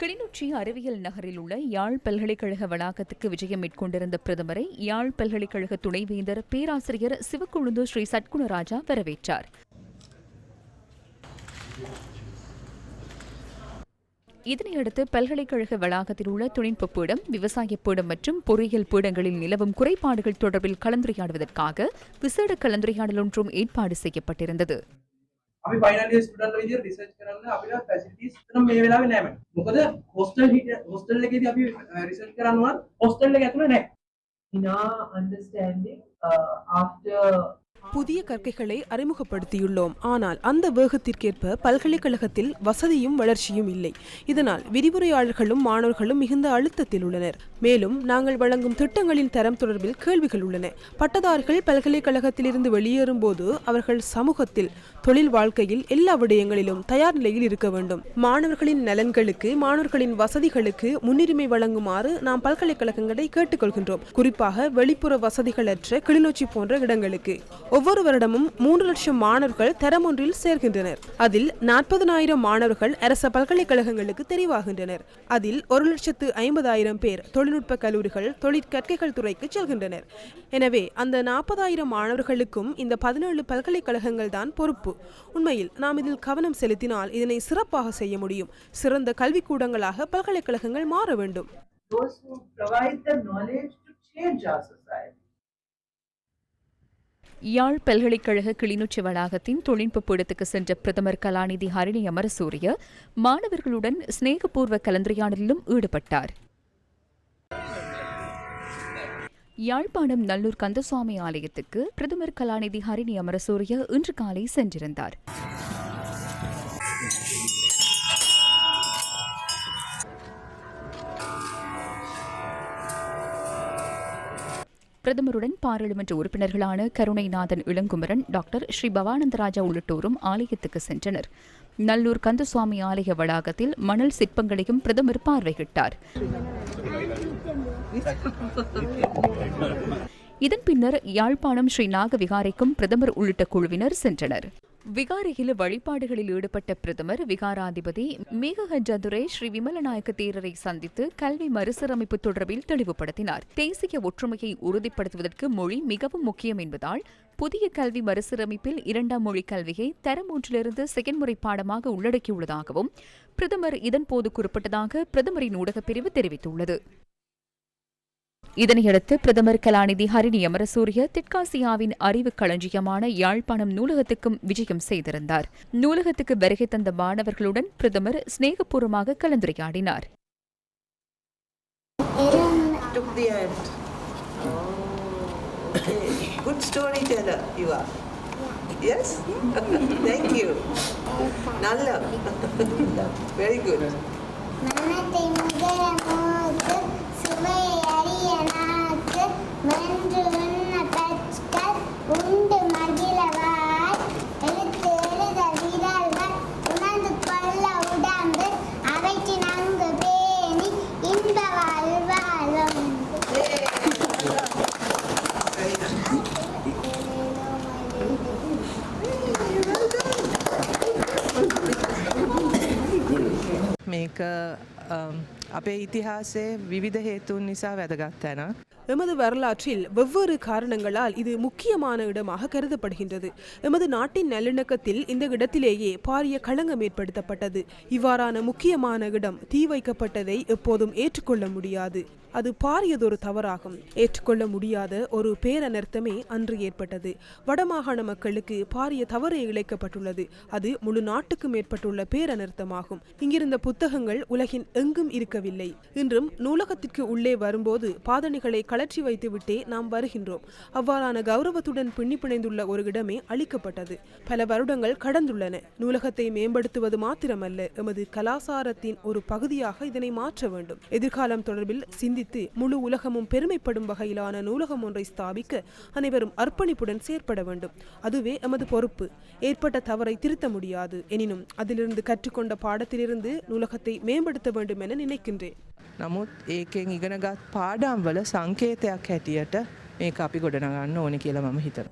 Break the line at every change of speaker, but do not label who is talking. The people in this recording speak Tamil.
கிளிநொச்சி அறிவியல் நகரில் உள்ள யாழ் பல்கலைக்கழக வளாகத்துக்கு விஜயம் மேற்கொண்டிருந்த பிரதமரை யாழ் பல்கலைக்கழக துணைவேந்தர் பேராசிரியர் சிவக்கொழுந்து ஸ்ரீ சட்குணராஜா வரவேற்றார். இதனையடுத்து பல்கலைக்கழக வளாகத்தில் உள்ள தொழில்நுட்ப பீடம் விவசாய பீடம் மற்றும் பொறியியல் பீடங்களில் நிலவும் குறைபாடுகள் தொடர்பில் கலந்துரையாடுவதற்காக விசேட கலந்துரையாடல் ஒன்றும் ஏற்பாடு செய்யப்பட்டிருந்தது.
අපි ෆයිනල් ඉයර් ස්ටුඩන්ට්ලා විදියට රිසර්ච් කරන්න අපිට ෆැසිලිටිස් එතන මේ වෙලාවේ නැහැ මම. මොකද හොස්ටල් හොස්ටල් එකේදී අපි රිසර්ච් කරන්න උනත් හොස්ටල් එක ඇතුලේ නැහැ.
In our understanding, uh, after
புதிய கற்கைகளை அறிமுகப்படுத்தியுள்ளோம். ஆனால் அந்த வேகத்திற்கேற்ப பல்கலைக்கழகத்தில் வசதியும் வளர்ச்சியும் இல்லை. இதனால் விரிவுரையாளர்களும் மாணவர்களும் மிகுந்த அழுத்தத்தில் உள்ளனர். மேலும் நாங்கள் வழங்கும் திட்டங்களின் தரம் தொடர்பில் கேள்விகள் உள்ளன. பட்டதாரிகள் பல்கலைக்கழகத்திலிருந்து வெளியேறும் போது அவர்கள் சமூகத்தில் தொழில் வாழ்க்கையில் எல்லா விடயங்களிலும் தயார் நிலையில் இருக்க வேண்டும். மாணவர்களின் நலன்களுக்கு மாணவர்களின் வசதிகளுக்கு முன்னுரிமை வழங்குமாறு நாம் பல்கலைக்கழகங்களை கேட்டுக்கொள்கின்றோம். குறிப்பாக வெளிப்புற வசதிகளற்ற கிளிநொச்சி போன்ற இடங்களுக்கு. ஒவ்வொரு வருடமும் மூன்று லட்சம் மாணவர்கள் தரம் ஒன்றில் சேர்கின்றனர். அதில் நாற்பதனாயிரம் மாணவர்கள் அரச பல்கலைக்கழகங்களுக்கு தெரிவாகின்றனர். அதில் ஒரு லட்சத்து ஐம்பதாயிரம் பேர் தொழில்நுட்ப கல்லூரிகள் தொழிற்கற்கைகள் துறைக்கு செல்கின்றனர். எனவே அந்த நாற்பதாயிரம் மாணவர்களுக்கும் இந்த பதினேழு பல்கலைக்கழகங்கள் தான் பொறுப்பு. உண்மையில் நாம் இதில் கவனம் செலுத்தினால் இதனை சிறப்பாக செய்ய முடியும். சிறந்த கல்விக்கூடங்களாக பல்கலைக்கழகங்கள் மாற வேண்டும்.
Those who provide the knowledge to change our society.
யாழ் பல்கலைக்கழக கிளிநொச்சி வளாகத்தின் தொழில்நுட்ப பீடத்துக்கு சென்ற பிரதமர் கலாநிதி ஹரிணி அமரசூரிய மாணவர்களுடன் சிநேகபூர்வ கலந்துரையாடலிலும் ஈடுபட்டார். யாழ்ப்பாணம் நல்லூர் கந்தசுவாமி ஆலயத்துக்கு பிரதமர் கலாநிதி ஹரிணி அமரசூரிய இன்று காலை சென்றிருந்தார். பிரதமருடன் பாராளுமன்ற உறுப்பினர்களான கருணைநாதன் இளங்குமரன் டாக்டர் ஸ்ரீ பவானந்தராஜா உள்ளிட்டோரும் ஆலயத்துக்கு சென்றனர். நல்லூர் கந்தசுவாமி ஆலய வளாகத்தில் மணல் சிற்பங்களையும் பிரதமர் பார்வையிட்டார். இதன் பின்னர் யாழ்ப்பாணம் ஸ்ரீ நாகவிகாரைக்கும் பிரதமர் உள்ளிட்ட குழுவினர் சென்றனர். விகாரியில் வழிபாடுகளில் ஈடுபட்ட பிரதமர் விகாராதிபதி மேகஹஜதுரை ஸ்ரீ விமலநாயக்க தேரரை சந்தித்து கல்வி மறுசீரமைப்பு தொடர்பில் தெளிவுபடுத்தினார். தேசிய ஒற்றுமையை உறுதிப்படுத்துவதற்கு மொழி மிகவும் முக்கியம் என்பதால் புதிய கல்வி மறுசீரமைப்பில் இரண்டாம் மொழி கல்வியை தரம் ஒன்றிலிருந்து செயன்முறை பாடமாக உள்ளடக்கியுள்ளதாகவும் பிரதமர் இதன்போது குறிப்பிட்டதாக பிரதமரின் ஊடகப் பிரிவு தெரிவித்துள்ளது. இதனையடுத்து பிரதமர் கலாநிதி ஹரிணி அமரசூரிய தெற்காசியாவின் அறிவு களஞ்சியமான யாழ்ப்பாணம் நூலகத்துக்கும் விஜயம் செய்திருந்தார் நூலகத்துக்கு வருகை தந்த மாணவர்களுடன் பிரதமர் சிநேகபூர்வமாக கலந்துரையாடினார்.
Good storyteller you are. Yes? Thank you. Nalla. Very good.
மனத்தை
මේක um, අපේ ඉතිහාසයේ විවිධ හේතුන් නිසා වැදගත් තැනක්.
எமது வரலாற்றில் வெவ்வேறு காரணங்களால் இது முக்கியமான இடமாக கருதப்படுகின்றது எமது நாட்டின் நல்லிணக்கத்தில் இந்த இடத்திலேயே பாரிய களங்கம் ஏற்படுத்தப்பட்டது இவ்வாறான முக்கியமான இடம் தீ வைக்கப்பட்டதை எப்போதும் ஏற்றுக்கொள்ள முடியாது அது பாரியதொரு தவறாகும். ஏற்றுக்கொள்ள முடியாத ஒரு பேரனர்த்தமே அன்று ஏற்பட்டது. வடமாகாண மக்களுக்கு பாரிய தவறு இழைக்கப்பட்டுள்ளது. அது முழு நாட்டுக்கும் ஏற்பட்டுள்ள பேரனர்த்தமாகும். இங்கிருந்த புத்தகங்கள் உலகின் எங்கும் இருக்கவில்லை. இன்றும் நூலகத்திற்கு உள்ளே வரும்போது பாதணிகளை கலற்றி வைத்துவிட்டே நாம் வருகின்றோம். அவ்வாறான கௌரவத்துடன் பின்னி பிணைந்துள்ள ஒரு இடமே அளிக்கப்பட்டது. பல வருடங்கள் கடந்துள்ளன. நூலகத்தை மேம்படுத்துவது மாத்திரமல்ல. எமது கலாசாரத்தின் ஒரு பகுதியாக இதனை மாற்ற வேண்டும். எதிர்காலம் தொடர்பில் சிந்தித்து முழு உலகமும் பெருமைப்படும் வகையிலான நூலகம் ஒன்றை ஸ்தாபிக்க அனைவரும் அர்ப்பணிப்புடன் செயற்பட வேண்டும் அதுவே எமது பொறுப்பு ஏற்பட்ட தவறை திருத்த முடியாது எனினும் அதிலிருந்து கற்றுக்கொண்ட பாடத்திலிருந்து நூலகத்தை மேம்படுத்த வேண்டும் என நினைக்கின்றேன்
නමුත් ඒකෙන් ඉගෙනගත් පාඩම් වල සංකේතයක් හැටියට මේක අපි ගොඩනගන්න ඕනි කියලා මම හිතනවා.